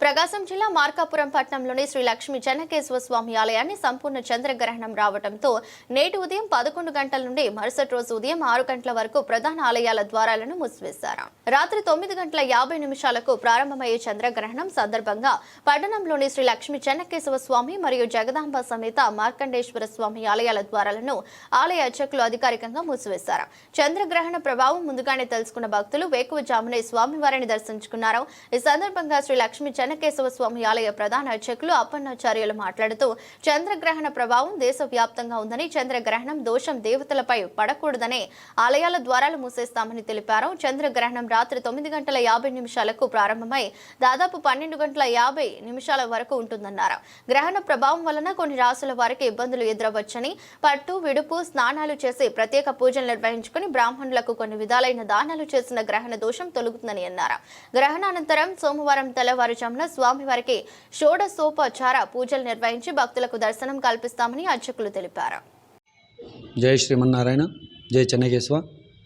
ప్రకాశం జిల్లా మార్కాపురం పట్టణంలోని శ్రీ లక్ష్మీ చెన్నకేశ్వర స్వామి ఆలయాన్ని సంపూర్ణ చంద్రగ్రహణం రావడంతో నేటి ఉదయం పదకొండు గంటల నుండి మరుసటి రోజు ఉదయం ఆరు గంటల వరకు ప్రధాన ఆలయాల ద్వారాలను మూసివేశారు. రాత్రి తొమ్మిది గంటల యాభై నిమిషాలకు ప్రారంభమయ్యే చంద్రగ్రహణం సందర్భంగా పట్టణంలోని శ్రీ లక్ష్మీ చెన్నకేశ్వర స్వామి మరియు జగదాంబ సమేత మార్కండేశ్వర స్వామి ఆలయాల ద్వారాలను ఆలయ అర్చకులు అధికారికంగా మూసివేశారు. చంద్రగ్రహణ ప్రభావం ముందుగానే తెలుసుకున్న భక్తులు వేకువజామునే స్వామివారిని దర్శించుకున్నారు. ఈ సందర్భంగా శ్రీ లక్ష్మీ చెన్నకేశవ స్వామి ఆలయ ప్రధాన అర్చకులు అప్పన్నాచార్యులు మాట్లాడుతూ చంద్రగ్రహణ ప్రభావం దేశవ్యాప్తంగా ఉందని చంద్రగ్రహణం దోషం దేవతలపై పడకూడదని ఆలయాల ద్వారాలు మూసేస్తామని తెలిపారు. చంద్రగ్రహణం రాత్రి తొమ్మిది గంటల యాభై నిమిషాలకు ప్రారంభమై దాదాపు పన్నెండు గంటల యాభై నిమిషాల వరకు ఉంటుందన్నారు. గ్రహణ ప్రభావం వలన కొన్ని రాసుల వారికి ఇబ్బందులు ఎదురవచ్చని పట్టు విడుపు స్నానాలు చేసి ప్రత్యేక పూజలు నిర్వహించుకుని బ్రాహ్మణులకు కొన్ని విధాలైన దానాలు చేసిన గ్రహణ దోషం తొలుగుతుందని అన్నారు. గ్రహణానంతరం సోమవారం తెల్లవారుజామున స్వామివారికి షోడశోపచార పూజలు నిర్వహించి భక్తులకు దర్శనం కల్పిస్తామని అర్చకులు తెలిపారు. జై శ్రీమన్నారాయణ జై చెన్నకేశ్వ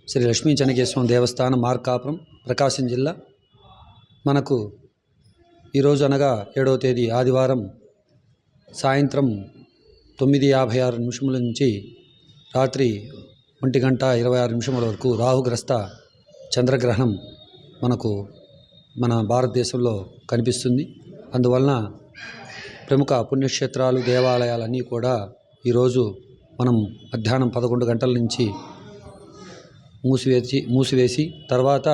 శ్రీ లక్ష్మీ చెన్నకేశవం దేవస్థానం మార్కాపురం ప్రకాశం జిల్లా. మనకు ఈరోజు అనగా ఏడవ తేదీ ఆదివారం సాయంత్రం తొమ్మిది యాభై ఆరు నిమిషముల నుంచి రాత్రి ఒంటి గంట ఇరవై ఆరు నిమిషముల వరకు రాహుగ్రస్త చంద్రగ్రహణం మనకు మన భారతదేశంలో కనిపిస్తుంది. అందువలన ప్రముఖ పుణ్యక్షేత్రాలు దేవాలయాలన్నీ కూడా ఈరోజు మనం మధ్యాహ్నం పదకొండు గంటల నుంచి మూసివేసి మూసివేసి తర్వాత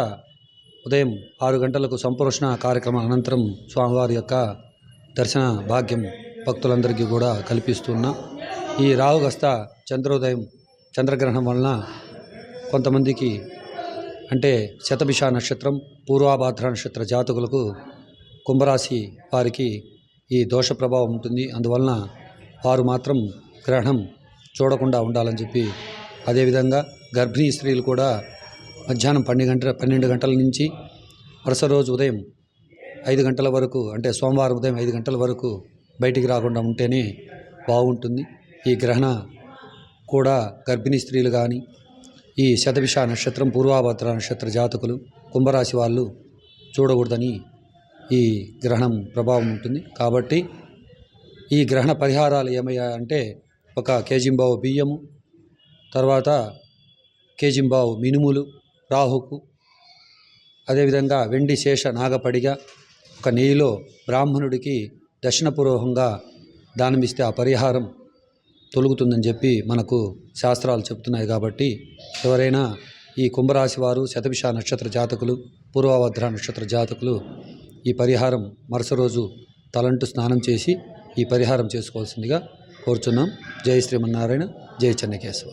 ఉదయం ఆరు గంటలకు సంప్రోషణ కార్యక్రమం అనంతరం స్వామివారి యొక్క దర్శన భాగ్యం భక్తులందరికీ కూడా కల్పిస్తున్నాం. ఈ రావుగస్త చంద్రోదయం చంద్రగ్రహణం వలన కొంతమందికి అంటే శతభిష నక్షత్రం పూర్వాభాద్ర నక్షత్ర జాతకులకు కుంభరాశి వారికి ఈ దోష ప్రభావం ఉంటుంది. అందువలన వారు మాత్రం గ్రహణం చూడకుండా ఉండాలని చెప్పి అదేవిధంగా గర్భిణీ స్త్రీలు కూడా మధ్యాహ్నం పన్నెండు గంటల పన్నెండు గంటల నుంచి వరుస రోజు ఉదయం ఐదు గంటల వరకు అంటే సోమవారం ఉదయం ఐదు గంటల వరకు బయటికి రాకుండా ఉంటేనే బాగుంటుంది. ఈ గ్రహణ కూడా గర్భిణీ స్త్రీలు కానీ ఈ శతభిష నక్షత్రం పూర్వాభద్ర నక్షత్ర జాతకులు కుంభరాశి వాళ్ళు చూడకూడదని ఈ గ్రహణం ప్రభావం ఉంటుంది. కాబట్టి ఈ గ్రహణ పరిహారాలు ఏమయ్యా అంటే ఒక కేజింబావు బియ్యము తర్వాత కేజింబావు మినుములు రాహుకు అదేవిధంగా వెండి శేష నాగపడిగా ఒక నెయ్యిలో బ్రాహ్మణుడికి దక్షిణపూర్వకంగా దానమిస్తే ఆ పరిహారం తొలుగుతుందని చెప్పి మనకు శాస్త్రాలు చెప్తున్నాయి కాబట్టి ఎవరైనా ఈ కుంభరాశి వారు శతభిష నక్షత్ర జాతకులు పూర్వభద్ర నక్షత్ర జాతకులు ఈ పరిహారం మరుస రోజు తలంటు స్నానం చేసి ఈ పరిహారం చేసుకోవాల్సిందిగా కోరుచున్నాం. జై శ్రీమన్నారాయణ జై చెన్నకేశవ